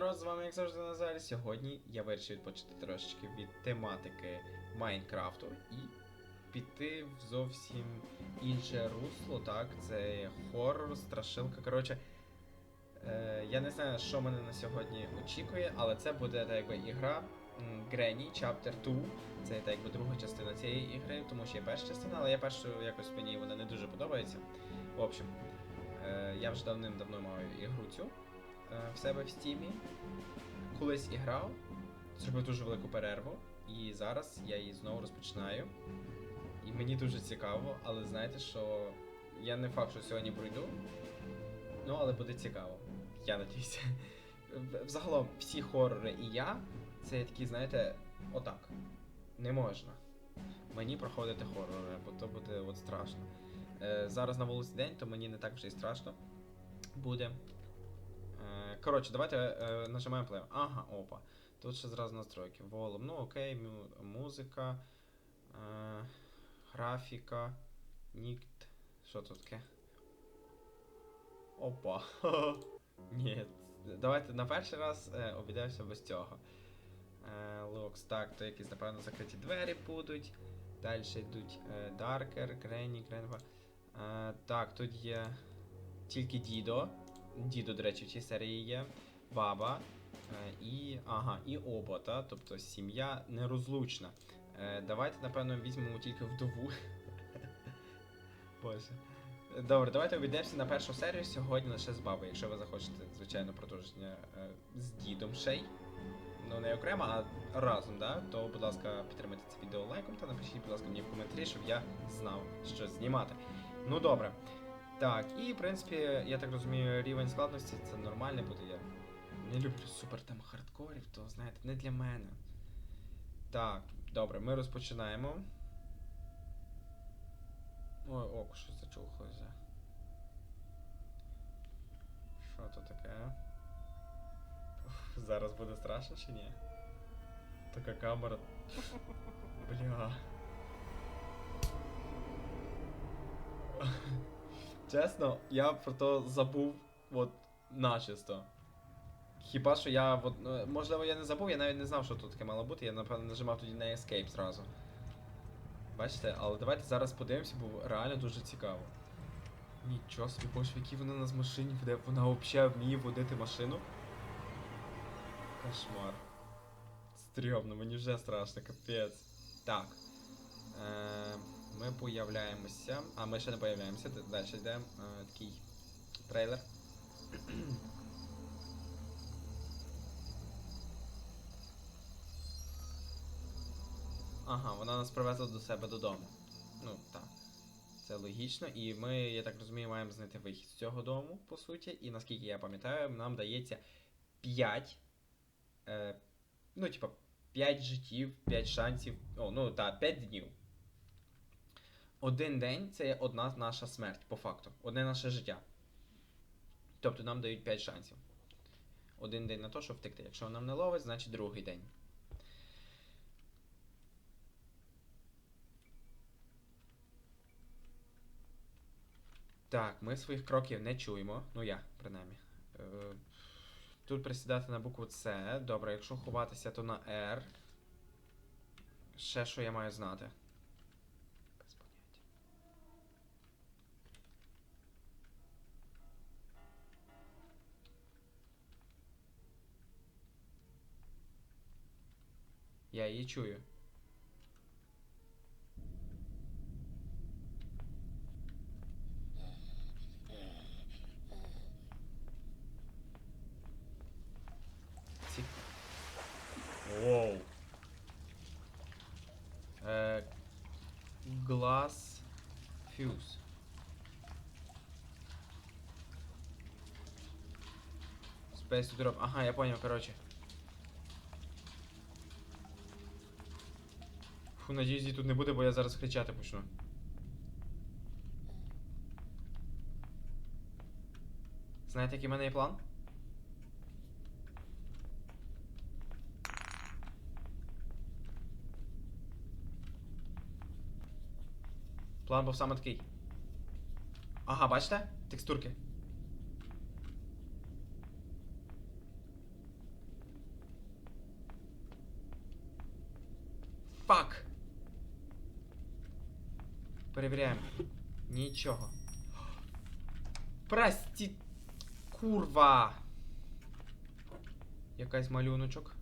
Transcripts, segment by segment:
народ, з вами як завжди Назар. Сьогодні я вирішив відпочити трошечки від тематики Майнкрафту і піти в зовсім інше русло, так? Це хоррор, страшилка. Коротше, е, я не знаю, що мене на сьогодні очікує, але це буде так якби ігра Granny Chapter 2. Це так якби друга частина цієї ігри, тому що є перша частина, але я першу якось мені вона не дуже подобається. В общем, е, я вже давним-давно маю ігру цю в себе в стімі. Колись і грав, зробив дуже велику перерву, і зараз я її знову розпочинаю. І мені дуже цікаво, але знаєте, що я не факт, що сьогодні пройду. Ну, але буде цікаво. Я надіюся. Взагалом, всі хорори і я, це такі, знаєте, отак. Не можна. Мені проходити хорори, бо то буде от страшно. Е, зараз на вулиці день, то мені не так вже і страшно буде. Е, коротше, давайте е, нажимаємо play. Ага, опа. Тут ще зразу настройки. Волум. Ну окей, музика. Е, графіка. Нікт. Що тут таке? Опа. Ні. Давайте на перший раз е, обійдемося без цього. Е, Лукс, так, то якісь, напевно, закриті двері будуть. Далі йдуть е, Даркер, Гренні, Гренва. Так, тут є тільки Дідо. Дідо, до речі, в цій серії є. Баба. Е, і. Ага, і обота, тобто сім'я нерозлучна. Е, давайте, напевно, візьмемо тільки вдову. Боже. Добре, давайте обійдемося на першу серію сьогодні лише з бабою, якщо ви захочете, звичайно, продовження е, з дідом Шей. Ну, не окремо, а разом, да? то, будь ласка, підтримайте це відео лайком та напишіть, будь ласка, мені в коментарі, щоб я знав, що знімати. Ну добре. Так, і в принципі, я так розумію, рівень складності це нормальний буде. Я не люблю супер там хардкорів, то знаєте, не для мене. Так, добре, ми розпочинаємо. Ой, око, що зачухалося. Що то таке? Уф, зараз буде страшно чи ні? Така камера. Бля. Чесно, я про то забув от начисто. Хіба що я от, ну, можливо я не забув, я навіть не знав, що тут таке мало бути, я напевно нажимав тоді на Escape зразу. Бачите, але давайте зараз подивимося, бо реально дуже цікаво. Нічого собі, боже, в якій вона нас машині веде, вона взагалі вміє водити машину. Кошмар. Стрьомно, мені вже страшно, капець. Так. Е, ми появляємося. А, ми ще не появляємося, далі йде е, такий трейлер. Ага, вона нас привезла до себе додому. Ну, так. Це логічно, і ми, я так розумію, маємо знайти вихід з цього дому, по суті. І наскільки я пам'ятаю, нам дається 5. Е, ну, типа, 5 життів, 5 шансів. О, ну так, 5 днів. Один день це є одна наша смерть, по факту. Одне наше життя. Тобто нам дають 5 шансів. Один день на те, щоб втекти. Якщо нам не ловить, значить другий день. Так, ми своїх кроків не чуємо. Ну я, принаймні. Е, тут присідати на букву С. Добре, якщо ховатися, то на R. Ще що я маю знати? Я її чую. Ці... Воу. Е, Glass Fuse. Space to drop. Ага, я понял, короче. Фу, надіюсь, її тут не буде, бо я зараз кричати почну. Знаєте, який в мене є план? План був саме такий. Ага, бачите? Текстурки. Фак! Перевіряємо. Нічого. Прості... Курва! Якась малюночок.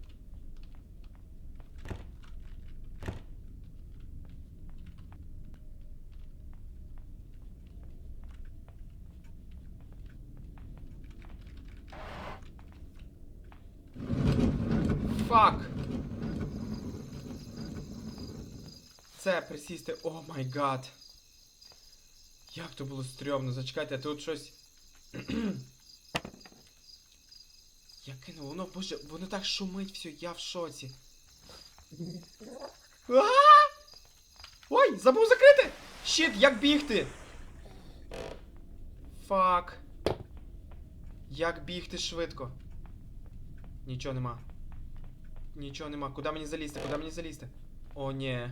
Фак! Це присісти. О май гад. Як то було стрьомно. Зачекайте, тут щось. Я кинув, воно, боже, воно так шумить все, я в шоці. Ой, забув закрити! Щит, як бігти? Фак. Як бігти швидко? Нічого нема. Нічого нема. Куди мені залізти? Куди мені залізти? О, ні.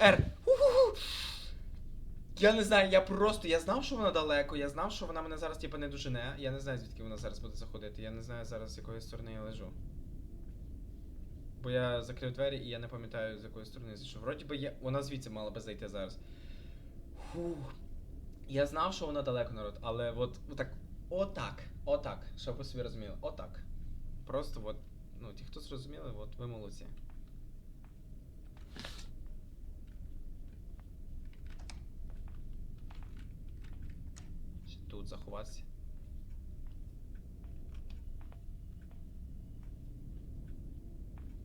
Р. Я не знаю, я просто. Я знав, що вона далеко, я знав, що вона мене зараз типу не дожене. Я не знаю, звідки вона зараз буде заходити. Я не знаю зараз, з якої сторони я лежу. Бо я закрив двері і я не пам'ятаю, з якої сторони зайшов. Вроді би я. Вона звідси мала би зайти зараз. Фух. Я знав, що вона далеко народ, але от отак. Отак. Отак. Щоб ви собі розуміли. Отак. Просто от. Ну, ті, хто зрозуміли, от ви молодці. Ще Тут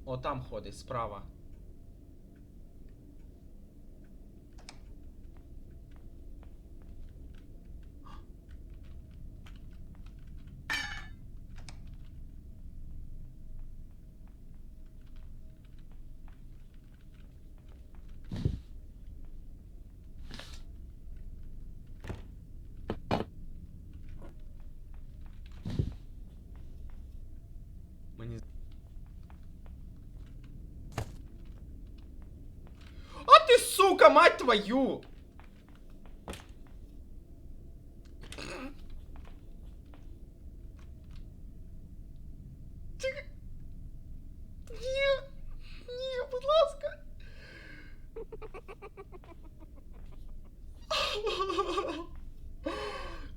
Отам ходить, справа. Сука, мать твою!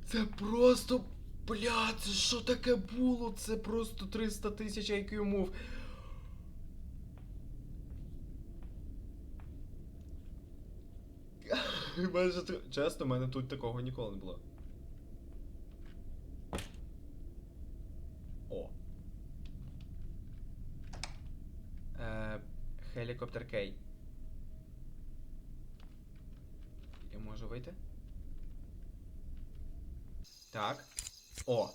Це просто. Бля, це що таке було? Це просто 300 тисяч IQ move. Майже тр- чесно, в мене тут такого ніколи не було. О. Е, Хелікоптер Кей. Я можу вийти? Так. О.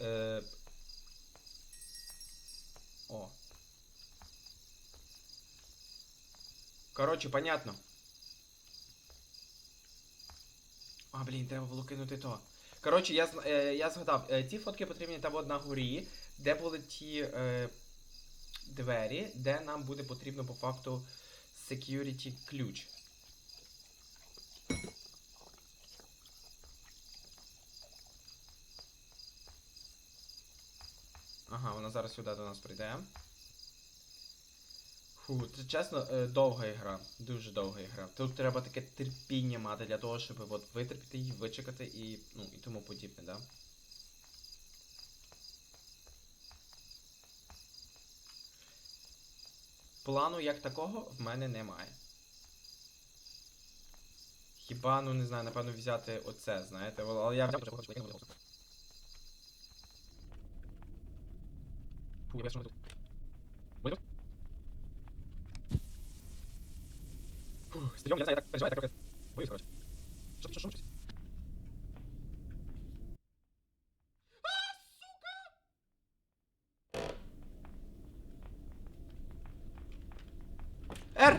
Е... О. Коротше, понятно. А, блін, треба було кинути то. Коротше, я, е, я згадав, е, ці фотки потрібні там на горі, де були ті е, двері, де нам буде потрібно по факту security ключ. Ага, вона зараз сюди до нас прийде. Фу, це чесно, е, довга ігра. Дуже довга ігра. Тут треба таке терпіння мати для того, щоб от витерпіти її, вичекати і, ну, і тому подібне, да? Плану як такого в мене немає. Хіба, ну не знаю, напевно, взяти оце, знаєте, але я взяв. Фу. Буде тут? Фух, стрьом, я не знаю, я так переживаю, так трохи. Боюсь, коротше. Що, що, що, щось? Р!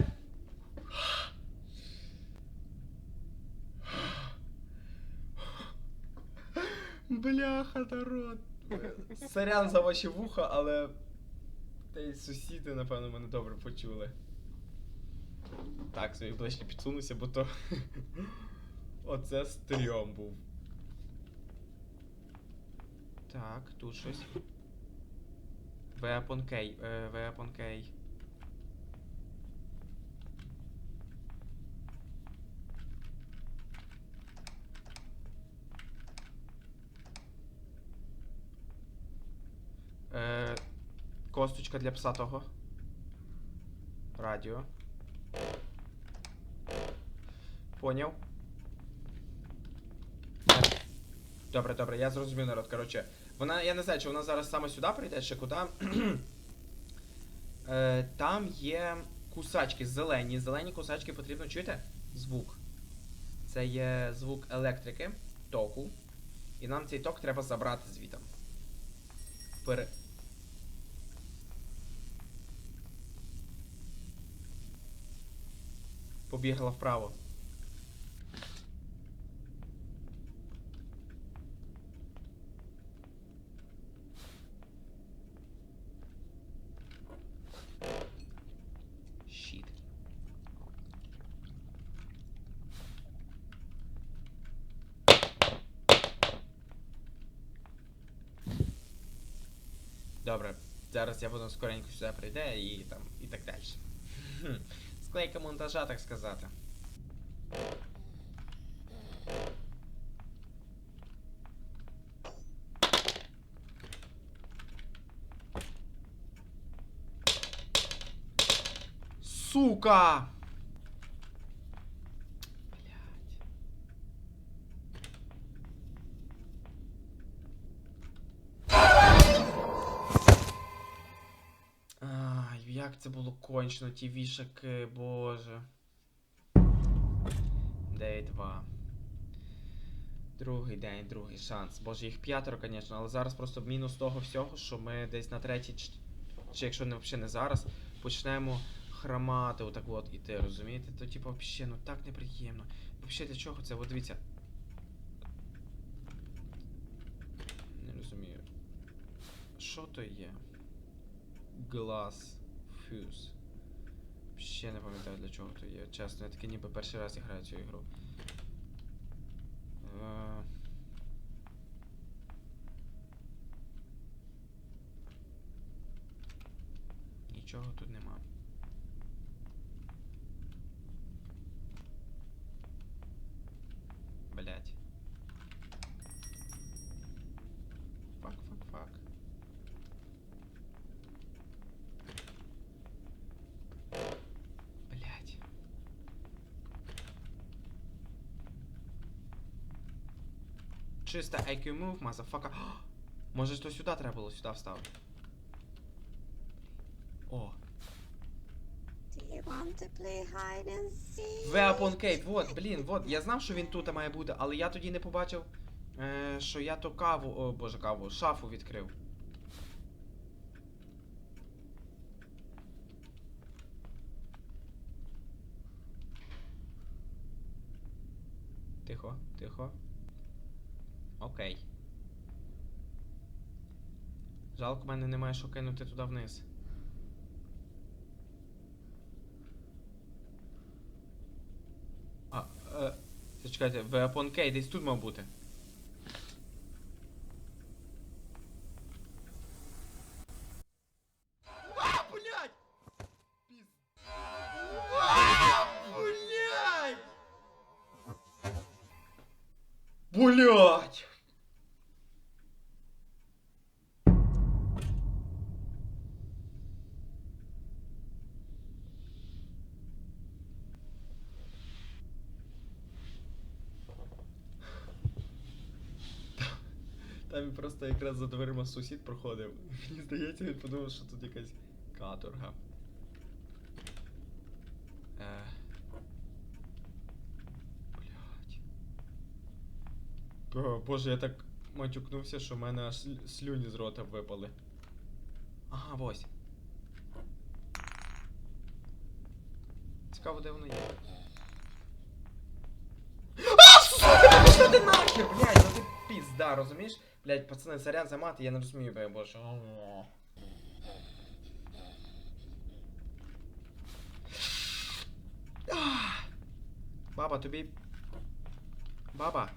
Бляха, народ. Сорян за ваші вуха, але. Та й сусіди, напевно, мене добре почули. Так, собі ближче підсунуся, бо то. Оце стрьом був. Так, тут щось. Weapon K, е, Weapon K. Е, косточка для пса того. Радіо. Поняв. Добре, добре, я зрозумів народ. Коротше, вона, я не знаю, чи вона зараз саме сюди прийде, чи куди. е, там є кусачки зелені. Зелені кусачки потрібно чуєте? Звук. Це є звук електрики, току. І нам цей ток треба забрати звідти. Пере... Побігла вправо. Добре, зараз я буду скоренько сюди прийде і там і так далі. Хм, Склейка монтажа, так сказати. Сука! Це було кончено, ті вішаки, боже. Дей 2. Другий день, другий шанс. Боже, їх п'ятеро, звісно, але зараз просто мінус того всього, що ми десь на третій, чи якщо не взагалі не зараз, почнемо хромати отак от іти, розумієте? То типу взагалі, ну так неприємно. Взагалі для чого це? От дивіться. Не розумію. Що то є? Glass Fuse. Ще не пам'ятаю для чого то є. Чесно, я таки ніби перший раз граю цю ігру. Е, Нічого тут нема. Блять. Фак, фак, фак. Блять. Чисто IQ move, мазафака. Може, то сюди треба було сюди вставити. О? Weapon Cave, вот, блін, вот. Я знав, що він тут має бути, але я тоді не побачив, е, що я ту каву, о боже, каву, шафу відкрив. Жалко, в мене немає що кинути туди вниз. А, е, зачекайте, K десь тут мав бути. А, блядь! Піз... А, блядь! Блядь! Там просто якраз за дверима сусід проходив. Мені здається, він подумав, що тут якась каторга. Е... Блять. Боже, я так матюкнувся, що в мене аж слю- слюні з рота випали. Ага, ось. Цікаво, де воно є. А, сука, що ти нахер, блядь, пізда, розумієш? Блядь, пацани, сорян за мати, я не розумію, бля, боже. Баба, тобі. Баба,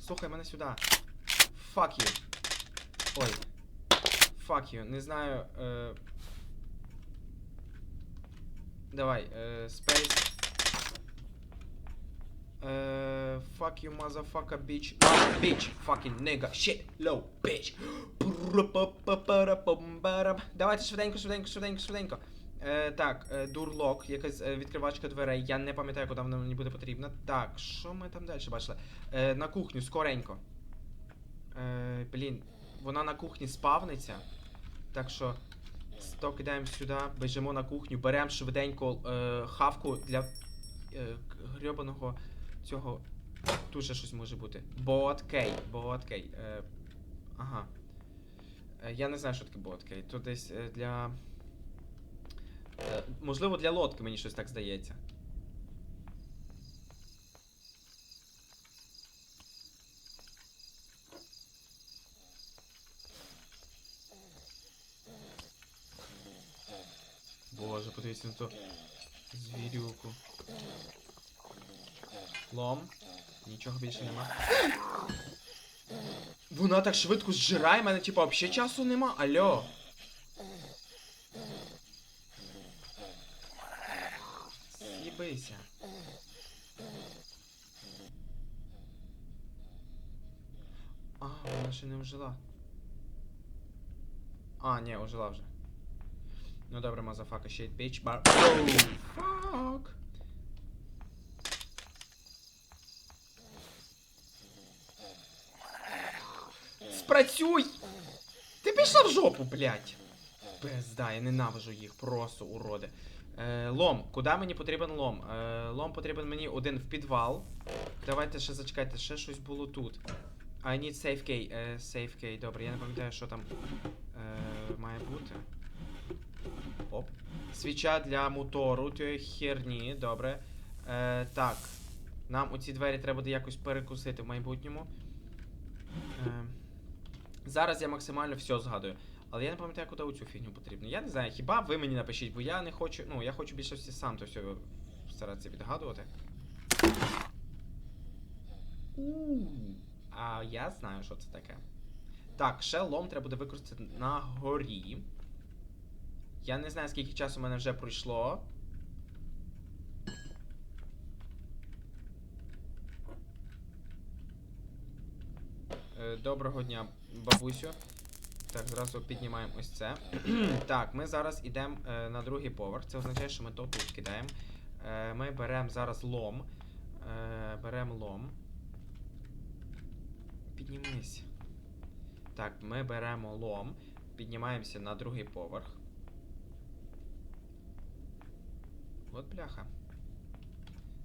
слухай мене сюди. Fuck you. Ой. fuck you, не знаю. Е... Давай, е... Space. Е... Fuck you, motherfucker, bitch. Ah, bitch, fucking nigga, shit, low, bitch. Давайте швиденько, швиденько, швиденько, швиденько. Е, так, дурлок, якась відкривачка дверей. Я не пам'ятаю, куди вона мені буде потрібна. Так, що ми там далі бачили? Е, на кухню, скоренько. Е, блін, вона на кухні спавниться. Так що сто кидаємо сюди, біжимо на кухню, беремо швиденько е, хавку для е, грьобаного цього. Тут ще щось може бути. Боаткей. Боаткей. Е, ага. Е, я не знаю, що таке боаткей. Тут десь е, для. Е, можливо, для лодки мені щось так здається. Боже, подивіться на ту звірюку. Лом. Нічого більше нема. Вона так швидко зжирає мене, типа, взагалі часу нема. Алло. З'їбися. А, вона ще не вжила. А, ні, ожила вже. Ну добре, мазафака, shit, bitch, бар. Фак. Спрацюй! Ти пішла в жопу, блядь. Пизда, я ненавижу їх, просто уроди. Е, лом, куди мені потрібен лом? Е, лом потрібен мені один в підвал. Давайте ще зачекайте, ще щось було тут. I need safe key. Е, safe key, добре, я не пам'ятаю, що там е, має бути. Оп. Свіча для мотору, тієї херні, добре. Е, так. Нам оці двері треба буде якось перекусити в майбутньому. Е, зараз я максимально все згадую. Але я не пам'ятаю, куди оцю фігню потрібно. Я не знаю, хіба ви мені напишіть, бо я не хочу. Ну, я хочу більше всі сам то все старатися відгадувати. У, А я знаю, що це таке. Так, ще лом треба буде використати на горі. Я не знаю, скільки часу в мене вже пройшло. Е, Доброго дня, бабусю. Так, зразу піднімаємо ось це. так, ми зараз йдемо е, на другий поверх. Це означає, що ми то тут кидаємо. Е, ми беремо зараз лом. Е, беремо лом. Піднімись. Так, ми беремо лом. Піднімаємося на другий поверх. От бляха.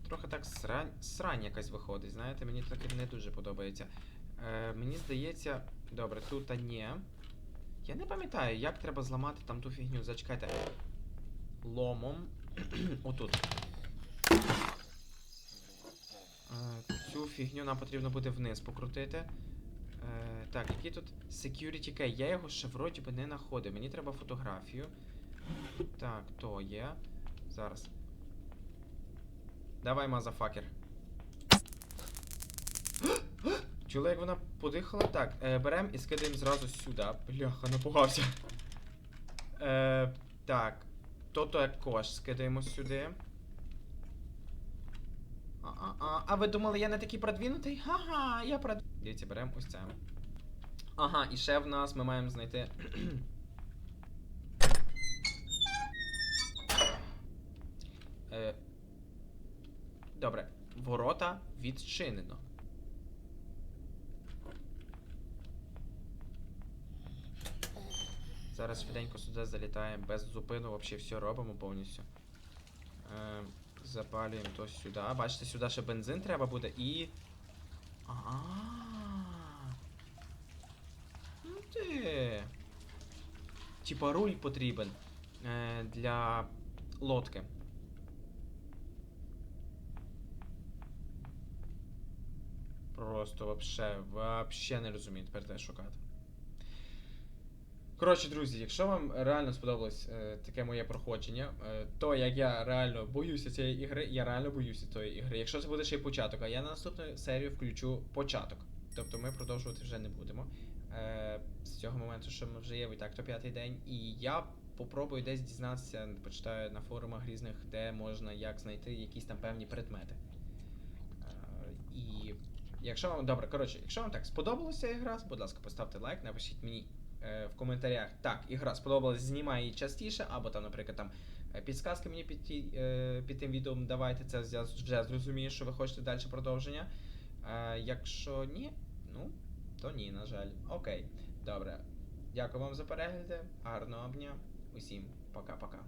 Трохи так срань, срань якась виходить, знаєте, мені таке не дуже подобається. Е, мені здається. Добре, тут а ні. Я не пам'ятаю, як треба зламати там ту фігню. Зачекайте. Ломом. Отут. Е, цю фігню нам потрібно буде вниз покрутити. Е, так, який тут security key? Я його ще вроді би не знаходив. Мені треба фотографію. Так, то є. Зараз. Давай, мазафакер. Чули, як вона подихала? Так, е, беремо і скидаємо зразу сюди. Бляха, напугався. Е, так. То також скидаємо сюди. А-а-а, а ви думали, я не такий продвинутий? Ха-ха, я прод... Дивіться, беремо ось це. Ага, і ще в нас ми маємо знайти. е, добре. Ворота відчинено. Зараз швиденько сюди залітаємо без зупину, взагалі все робимо повністю. Е, запалюємо то сюди. Бачите, сюди ще бензин треба буде і. А. Ну ти. Типа руль потрібен е, для лодки. Просто вообще, вообще не розумію тепер де шукати. Коротше, друзі, якщо вам реально сподобалось е, таке моє проходження, е, то як я реально боюся цієї ігри, я реально боюся тої ігри. Якщо це буде ще й початок, а я на наступну серію включу початок. тобто ми продовжувати вже не будемо. Е, з цього моменту, що ми вже є і так то п'ятий день, і я попробую десь дізнатися, почитаю на форумах різних, де можна як знайти якісь там певні предмети. Е, і якщо вам добре, коротше, якщо вам так сподобалася ігра, будь ласка, поставте лайк, напишіть мені в коментарях, так, ігра сподобалась, знімай її частіше, або там, наприклад, там е, підсказки мені під, ті, е, під тим відео давайте, це я вже зрозумію, що ви хочете далі продовження. Е, якщо ні, ну, то ні, на жаль. Окей, добре. Дякую вам за перегляди, гарного дня, усім пока-пока.